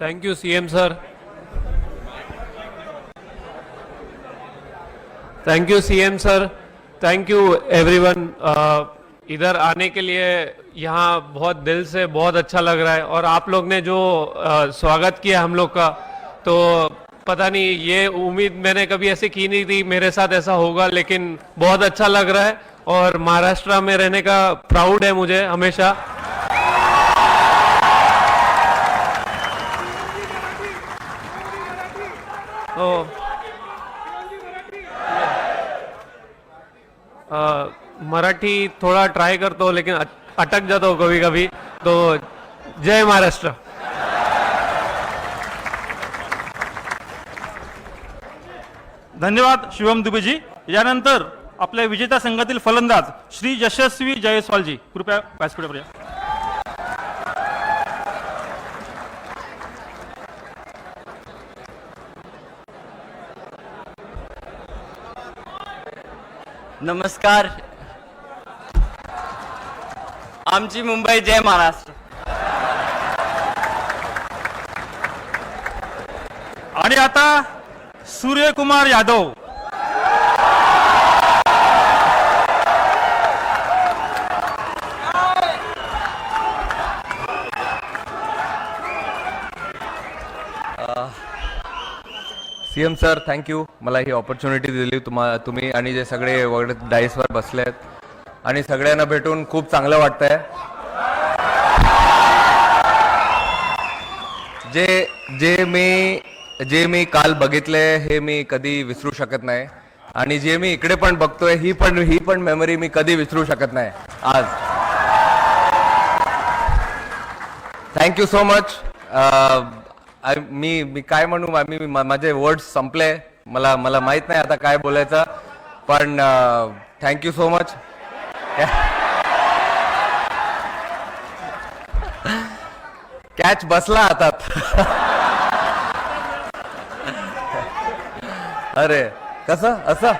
Thank you CM sir thank you CM sir thank you everyone इधर आने के लिए यहाँ बहुत दिल से बहुत अच्छा लग रहा है। और आप लोग ने जो uh, स्वागत किया हम लोग का तो पता नहीं ये उम्मीद मैंने कभी ऐसे की नहीं थी मेरे साथ ऐसा होगा लेकिन बहुत अच्छा लग रहा है। और महाराष्ट्र में रहने का प्राउड है मुझे हमेशा। हो. मराठी थोड़ा ट्राई करतो लेकिन अटक जातो कभी कभी. तो जय महाराष्ट्र. धन्यवाद शिवम दुबेजी. यानंतर आपल्या विजेता संघातील फलंदाज श्री यशस्वी जयस्वालजी. कृपया व्यासपीठावर या. नमस्कार. आमची मुंबई जय महाराष्ट्र. आणि आता Suryakumar Yadav. C M sir thank you मला ही ऑपॉर्च्युनिटी दिली तुम्हा तुम्ही आणि जे सगळे वगैरे डाईसवर बसले आहेत. आणि सगळ्यांना भेटून खूप चांगलं वाटतंय. जे जे मी जे मी काल बघितले हे मी कधी विसरू शकत नाही. आणि जे मी इकडे पण बघतोय ही पण ही पण मेमरी मी कधी विसरू शकत नाही. आज. थँक्यू सो मच मी मी काय म्हणू? मी माझे वर्ड संपले. मला मला माहीत नाही आता काय बोलायचं. पण थँक्यू सो मच कॅच बसला हातात अरे कसं? असं?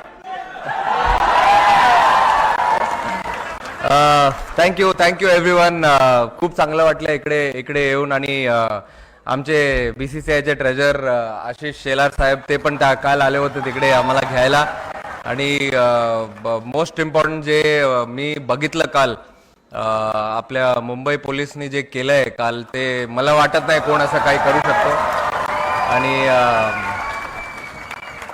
थँक्यू थँक्यू एव्हरी वन खूप चांगलं वाटलं इकडे इकडे येऊन आणि आमचे बी सी सी आयचे ट्रेजर आशिष शेलार साहेब ते पण त्या काल आले होते तिकडे आम्हाला घ्यायला. आणि मोस्ट इम्पॉर्टंट जे मी बघितलं काल आपल्या मुंबई पोलिसनी जे केलंय काल ते मला वाटत नाही कोण असं काही करू शकतो. आणि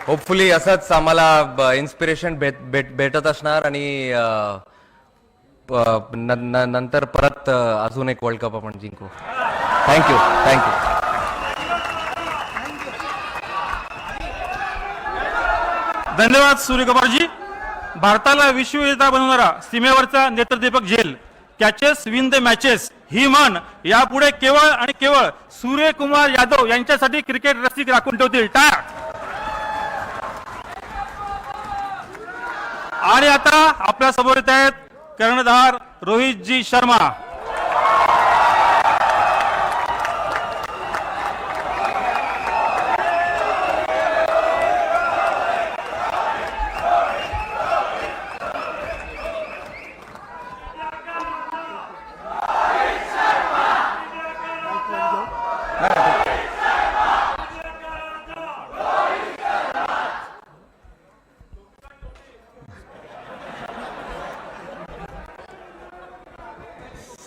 होपफुली असंच आम्हाला इन्स्पिरेशन भेट भेट भेटत असणार आणि नंतर परत अजून एक वर्ल्ड कप आपण जिंकू. थँक्यू थँक्यू धन्यवाद सूर्यकुमारजी भारताला विश्वविजेता बनवणारा सीमेवरचा नेत्रदीपक झेल कॅचेस विन द मॅचेस ही म्हण यापुढे केवळ आणि केवळ सूर्यकुमार यादव यांच्यासाठी क्रिकेट रसिक राखून ठेवतील. टाळ. आणि आता आपल्यासमोर येत आहेत कर्णधार रोहितजी शर्मा.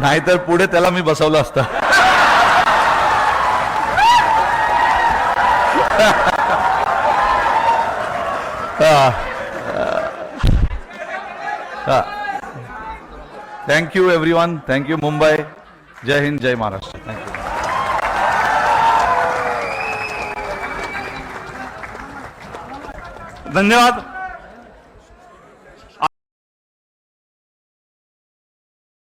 नाहीतर पुढे त्याला मी बसवलं असतं. Thank you every one thank you Mumbai जय हिंद जय महाराष्ट्र थँक्यू धन्यवाद.